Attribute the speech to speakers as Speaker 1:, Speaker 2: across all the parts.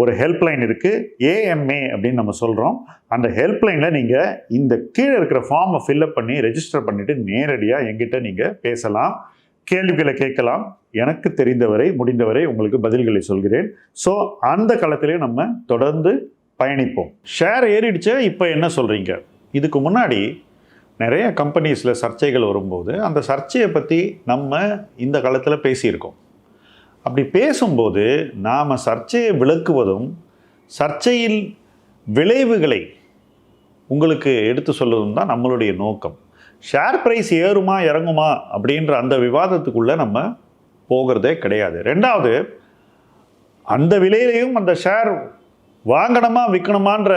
Speaker 1: ஒரு ஹெல்ப்லைன் இருக்குது ஏஎம்ஏ அப்படின்னு நம்ம சொல்கிறோம் அந்த ஹெல்ப்லைனில் நீங்கள் இந்த கீழே இருக்கிற ஃபார்மை ஃபில்அப் பண்ணி ரெஜிஸ்டர் பண்ணிவிட்டு நேரடியாக எங்கிட்ட நீங்கள் பேசலாம். கேள்விகளை கேட்கலாம். எனக்கு தெரிந்தவரை முடிந்தவரை உங்களுக்கு பதில்களை சொல்கிறேன். ஸோ அந்த காலத்திலே நம்ம தொடர்ந்து பயணிப்போம். ஷேர் ஏறிடுச்சு. இப்போ என்ன சொல்கிறீங்க இதுக்கு முன்னாடி நிறைய கம்பெனிஸில் சர்ச்சைகள் வரும்போது அந்த சர்ச்சையை பற்றி நம்ம இந்த காலத்தில் பேசியிருக்கோம். அப்படி பேசும்போது நாம் சர்ச்சையை விளக்குவதும் சர்ச்சையில் விளைவுகளை உங்களுக்கு எடுத்து சொல்வதும் தான் நம்மளுடைய நோக்கம். ஷேர் ப்ரைஸ் ஏறுமா இறங்குமா அப்படின்ற அந்த விவாதத்துக்குள்ளே நம்ம போகிறதே கிடையாது. ரெண்டாவது அந்த விலையிலையும் அந்த ஷேர் வாங்கணுமா விற்கணுமான்ற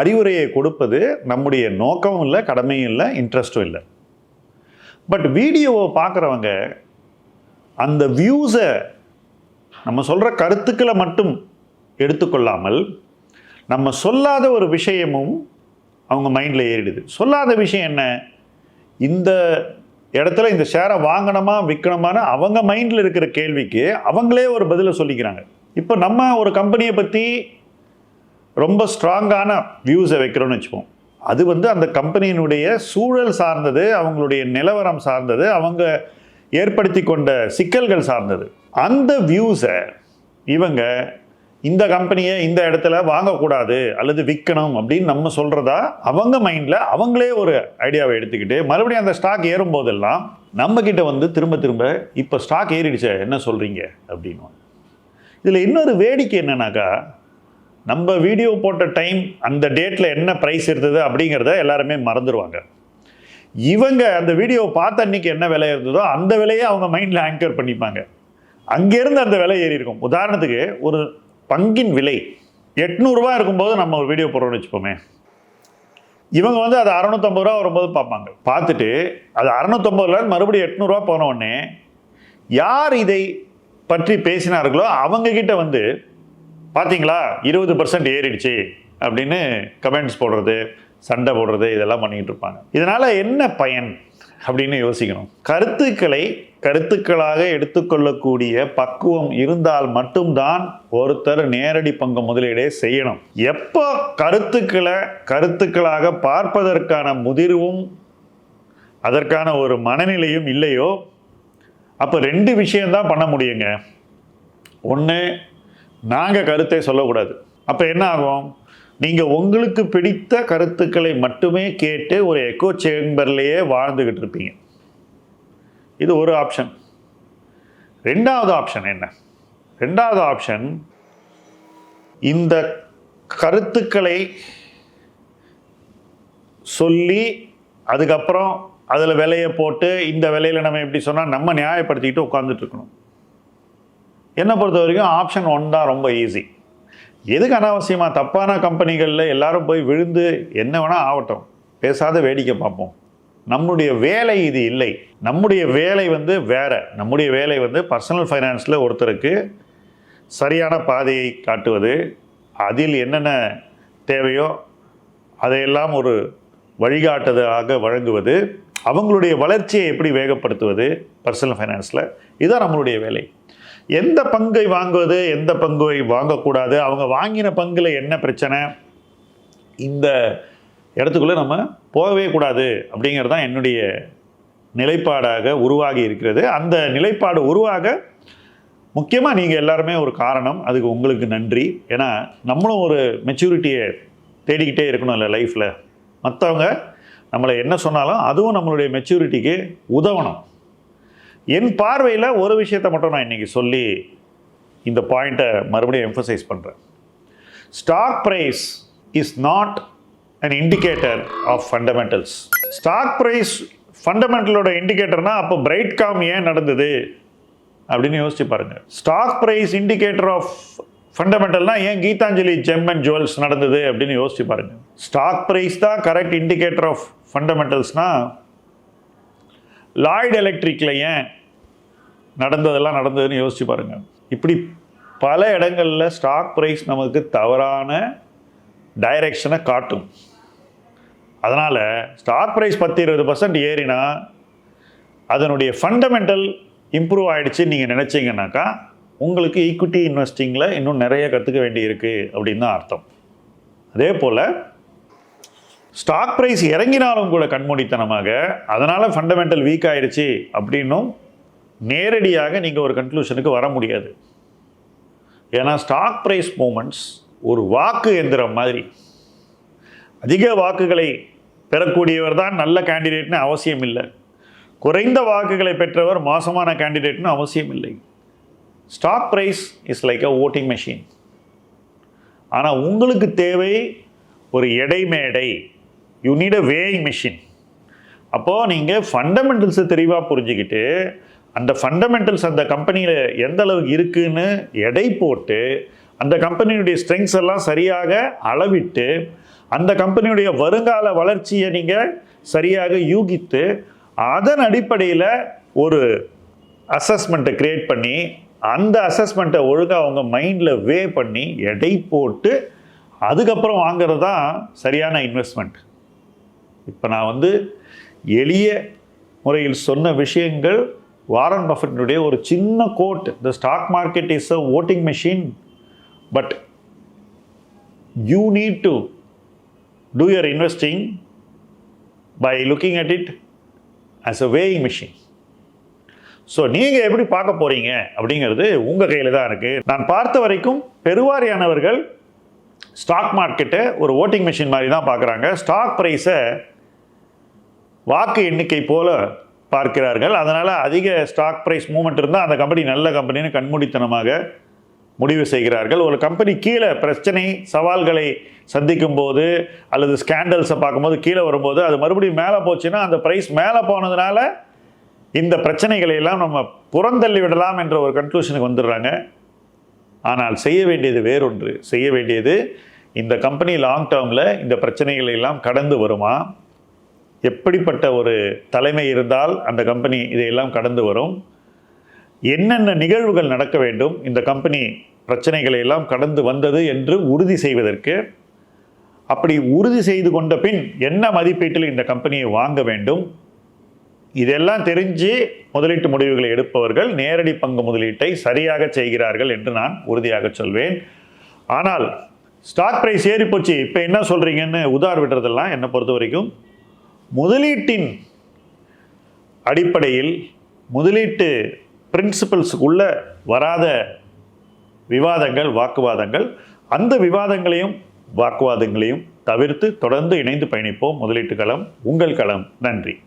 Speaker 1: அறிவுரையை கொடுப்பது நம்முடைய நோக்கமும் இல்லை கடமையும் இல்லை இன்ட்ரெஸ்ட்டும் இல்லை. பட் வீடியோவை பார்க்குறவங்க அந்த வியூஸை நம்ம சொல்கிற கருத்துக்களை மட்டும் எடுத்துக்கொள்ளாமல் நம்ம சொல்லாத ஒரு விஷயமும் அவங்க மைண்டில் ஏறிடுது. சொல்லாத விஷயம் என்ன? இந்த இடத்துல இந்த ஷேரை வாங்கணுமா விற்கணுமான்னு அவங்க மைண்டில் இருக்கிற கேள்விக்கு அவங்களே ஒரு பதிலை சொல்லிக்கிறாங்க. இப்போ நம்ம ஒரு கம்பெனியை பற்றி ரொம்ப ஸ்ட்ராங்கான வியூஸை வைக்கிறோம்னு வச்சுப்போம். அது வந்து அந்த கம்பெனியினுடைய சூழல் சார்ந்தது அவங்களுடைய நிலவரம் சார்ந்தது அவங்க ஏற்படுத்தி கொண்ட சிக்கல்கள் சார்ந்தது. அந்த வியூஸை இவங்க இந்த கம்பெனியை இந்த இடத்துல வாங்கக்கூடாது அல்லது விற்கணும் அப்படின்னு நம்ம சொல்கிறதா அவங்க மைண்டில் அவங்களே ஒரு ஐடியாவை எடுத்துக்கிட்டு மறுபடியும் அந்த ஸ்டாக் ஏறும் போதெல்லாம் நம்மக்கிட்ட வந்து திரும்ப திரும்ப இப்போ ஸ்டாக் ஏறிடுச்சே என்ன சொல்கிறீங்க அப்படின்னு. இதில் இன்னொரு வேடிக்கை என்னன்னாக்கா நம்ம வீடியோ போட்ட டைம் அந்த டேட்டில் என்ன ப்ரைஸ் இருந்தது அப்படிங்கிறத எல்லாருமே மறந்துடுவாங்க இவங்க அந்த வீடியோ பார்த்த அன்னைக்கு என்ன விலை இருந்ததோ அந்த விலையை அவங்க மைண்டில் ஆங்கர் பண்ணிப்பாங்க. அங்கேருந்து அந்த விலை ஏறி இருக்கும். உதாரணத்துக்கு ஒரு பங்கின் விலை எட்நூறுரூவா இருக்கும்போது நம்ம ஒரு வீடியோ போடுறோம்னு வச்சுப்போமே இவங்க வந்து அது அறநூற்றம்பது ரூபா வரும்போது பார்ப்பாங்க. பார்த்துட்டு அது அறநூற்றம்பது ரூபா மறுபடியும் எட்நூறுரூவா போன உடனே யார் இதை பற்றி பேசினார்களோ அவங்க கிட்ட வந்து பார்த்தீங்களா? இருபது பர்சன்ட் ஏறிடுச்சு. அப்படின்னு கமெண்ட்ஸ் போடுறது சண்டை போடுறது இதெல்லாம் பண்ணிக்கிட்டு இருப்பாங்க. இதனால் என்ன பயன்? அப்படின்னு யோசிக்கணும். கருத்துக்களை கருத்துக்களாக எடுத்துக்கொள்ளக்கூடிய பக்குவம் இருந்தால் மட்டும்தான் ஒருத்தர் நேரடி பங்கு முதலீடே செய்யணும். எப்போ கருத்துக்களை கருத்துக்களாக பார்ப்பதற்கான முதிர்வும் அதற்கான ஒரு மனநிலையும் இல்லையோ அப்போ ரெண்டு விஷயம்தான் பண்ண முடியுங்க. ஒன்று நாங்கள் கருத்தை சொல்லக்கூடாது. அப்போ என்ன ஆகும்? நீங்கள் உங்களுக்கு பிடித்த கருத்துக்களை மட்டுமே கேட்டு ஒரு எக்கோ சேம்பர்லேயே வாழ்ந்துக்கிட்டு இருப்பீங்க. இது ஒரு ஆப்ஷன் ரெண்டாவது ஆப்ஷன் என்ன? ரெண்டாவது ஆப்ஷன் இந்த கருத்துக்களை சொல்லி அதுக்கப்புறம் அதில் விலையை போட்டு இந்த விலையில் நம்ம எப்படி சொன்னால் நம்ம நியாயப்படுத்திக்கிட்டு உட்காந்துட்டு இருக்கணும். என்னை பொறுத்த வரைக்கும் ஆப்ஷன் ஒன் தான் ரொம்ப ஈஸி எதுக்கு அனாவசியமாக தப்பான கம்பெனிகளில் எல்லாரும் போய் விழுந்து என்ன வேணால் ஆகட்டும். பேசாத வேடிக்கை பார்ப்போம். நம்முடைய வேலை இது இல்லை. நம்முடைய வேலை வந்து வேற. நம்முடைய வேலை வந்து பர்சனல் ஃபைனான்ஸில் ஒருத்தருக்கு சரியான பாதையை காட்டுவது அதில் என்னென்ன தேவையோ அதையெல்லாம் ஒரு வழிகாட்டுதலாக வழங்குவது அவங்களுடைய வளர்ச்சியை எப்படி வேகப்படுத்துவது பர்சனல் ஃபைனான்ஸில் இதுதான் நம்மளுடைய வேலை. எந்த பங்கை வாங்குவது எந்த பங்கை வாங்கக்கூடாது அவங்க வாங்கின பங்கில் என்ன பிரச்சனை இந்த இடத்துக்குள்ளே நம்ம போகவே கூடாது அப்படிங்கிறது தான் என்னுடைய நிலைப்பாடாக உருவாகி இருக்கிறது. அந்த நிலைப்பாடு உருவாக முக்கியமாக நீங்கள் எல்லாருமே ஒரு காரணம். அதுக்கு உங்களுக்கு நன்றி. ஏன்னா நம்மளும் ஒரு மெச்சூரிட்டியை தேடிக்கிட்டே இருக்கணும் இல்லை லைஃப்பில் மற்றவங்க நம்மளை என்ன சொன்னாலும் அதுவும் நம்மளுடைய மெச்சூரிட்டிக்கு உதவணும். என் பார்வையில் ஒரு விஷயத்தை மட்டும் நான் இன்றைக்கி சொல்லி இந்த பாயிண்ட்டை மறுபடியும் எம்ஃபசைஸ் பண்ணுறேன் stock price is not an indicator of fundamentals stock price ஃபண்டமெண்டலோட இண்டிகேட்டர்னா அப்போ பிரைட் காம் ஏன் நடந்தது அப்படின்னு யோசிச்சு பாருங்கள் ஸ்டாக் ப்ரைஸ் இண்டிகேட்டர் ஆஃப் ஃபண்டமெண்டல்னா ஏன் கீதாஞ்சலி ஜெம் அண்ட் ஜுவல்ஸ் நடந்தது அப்படின்னு யோசிச்சு பாருங்கள் ஸ்டாக் ப்ரைஸ் தான் கரெக்ட் இண்டிகேட்டர் ஆஃப் ஃபண்டமெண்டல்ஸ்னால் லாய்டு எலக்ட்ரிக்கில் ஏன் நடந்ததெல்லாம் நடந்ததுன்னு யோசிச்சு பாருங்கள் இப்படி பல இடங்களில் ஸ்டாக் ப்ரைஸ் நமக்கு தவறான டைரெக்ஷனை காட்டும். அதனால் ஸ்டாக் ப்ரைஸ் பத்து இருபது பர்சன்ட் ஏறினா அதனுடைய ஃபண்டமெண்டல் இம்ப்ரூவ் ஆகிடுச்சின்னு நீங்கள் நினச்சிங்கனாக்கா உங்களுக்கு ஈக்விட்டி இன்வெஸ்டிங்கில் இன்னும் நிறைய கற்றுக்க வேண்டியிருக்கு அப்படின்னு தான் அர்த்தம். அதே போல் ஸ்டாக் ப்ரைஸ் இறங்கினாலும் கூட கண்மூடித்தனமாக அதனால் ஃபண்டமெண்டல் வீக் ஆயிடுச்சு அப்படின்னும் நேரடியாக நீங்கள் ஒரு கன்க்ளூஷனுக்கு வர முடியாது. ஏன்னா ஸ்டாக் ப்ரைஸ் மூமெண்ட்ஸ் ஒரு வாக்கு எந்திரம் மாதிரி. அதிக வாக்குகளை பெறக்கூடியவர் தான் நல்ல கேண்டிடேட்னு அவசியம் இல்லை. குறைந்த வாக்குகளை பெற்றவர் மோசமான கேண்டிடேட்னு அவசியம் இல்லை. Stock price is like a voting machine ஆனால் உங்களுக்கு தேவை ஒரு எடை மேடை you need a weighing machine அப்போது நீங்கள் ஃபண்டமெண்டல்ஸை தெளிவாக புரிஞ்சுக்கிட்டு அந்த ஃபண்டமெண்டல்ஸ் அந்த கம்பெனியில் எந்த அளவுக்கு இருக்குதுன்னு எடை போட்டு அந்த கம்பெனியுடைய ஸ்ட்ரெங்ஸ் எல்லாம் சரியாக அளவிட்டு அந்த கம்பெனியுடைய வருங்கால வளர்ச்சியை நீங்கள் சரியாக யூகித்து அதன் அடிப்படையில் ஒரு அசஸ்மெண்ட்டை க்ரியேட் பண்ணி அந்த அசஸ்மெண்ட்டை ஒழுங்காக அவங்க மைண்டில் வே பண்ணி எடை போட்டு அதுக்கப்புறம் வாங்குறது தான் சரியான இன்வெஸ்ட்மெண்ட் இப்போ நான் வந்து எளிய முறையில் சொன்ன விஷயங்கள் வாரன் பஃபட்டினுடைய ஒரு சின்ன quote the stock market is a voting machine but you need to do your investing by looking at it as a weighing machine so நீங்கள் எப்படி பார்க்க போகிறீங்க அப்படிங்கிறது உங்கள் கையில் தான் இருக்குது நான் பார்த்த வரைக்கும் பெருவாரியானவர்கள் ஸ்டாக் மார்க்கெட்டை ஒரு ஓட்டிங் மிஷின் மாதிரி தான் பார்க்குறாங்க. ஸ்டாக் ப்ரைஸை வாக்கு எண்ணிக்கை போல பார்க்கிறார்கள். அதனால் அதிக ஸ்டாக் ப்ரைஸ் மூமெண்ட் இருந்தால் அந்த கம்பெனி நல்ல கம்பெனின்னு கண்மூடித்தனமாக முடிவு செய்கிறார்கள். ஒரு கம்பெனி கீழே பிரச்சனை சவால்களை சந்திக்கும் போது அல்லது ஸ்கேண்டல்ஸை பார்க்கும்போது கீழே வரும்போது அது மறுபடியும் மேலே போச்சுன்னா அந்த ப்ரைஸ் மேலே போனதுனால இந்த பிரச்சனைகளை எல்லாம் நம்ம புறந்தள்ளி விடலாம் என்ற ஒரு கன்க்ளூஷனுக்கு வந்துடுறாங்க. ஆனால் செய்ய வேண்டியது வேறொன்று. செய்ய வேண்டியது இந்த கம்பெனி லாங் டேர்மில் இந்த பிரச்சனைகளை எல்லாம் கடந்து வருமா? எப்படிப்பட்ட ஒரு தலைமை இருந்தால் அந்த கம்பெனி இதையெல்லாம் கடந்து வரும்? என்னென்ன நிகழ்வுகள் நடக்க வேண்டும்? இந்த கம்பெனி பிரச்சனைகளை எல்லாம் கடந்து வந்தது என்று உறுதி செய்வதற்கு அப்படி உறுதி செய்து கொண்ட பின் என்ன மதிப்பீட்டில் இந்த கம்பெனியை வாங்க வேண்டும்? இதெல்லாம் தெரிஞ்சு முதலீட்டு முடிவுகளை எடுப்பவர்கள் நேரடி பங்கு முதலீட்டை சரியாக செய்கிறார்கள் என்று நான் உறுதியாக சொல்வேன். ஆனால் ஸ்டாக் ப்ரைஸ் ஏறி போச்சு இப்போ என்ன சொல்கிறீங்கன்னு உதார் விடுறதெல்லாம் என்னை பொறுத்த வரைக்கும் முதலீட்டின் அடிப்படையில் முதலீட்டு பிரின்சிபல்ஸுக்குள்ள வராத விவாதங்கள் வாக்குவாதங்கள் அந்த விவாதங்களையும் வாக்குவாதங்களையும் தவிர்த்து தொடர்ந்து இணைந்து பயணிப்போம். முதலீட்டு களம் உங்கள் களம். நன்றி.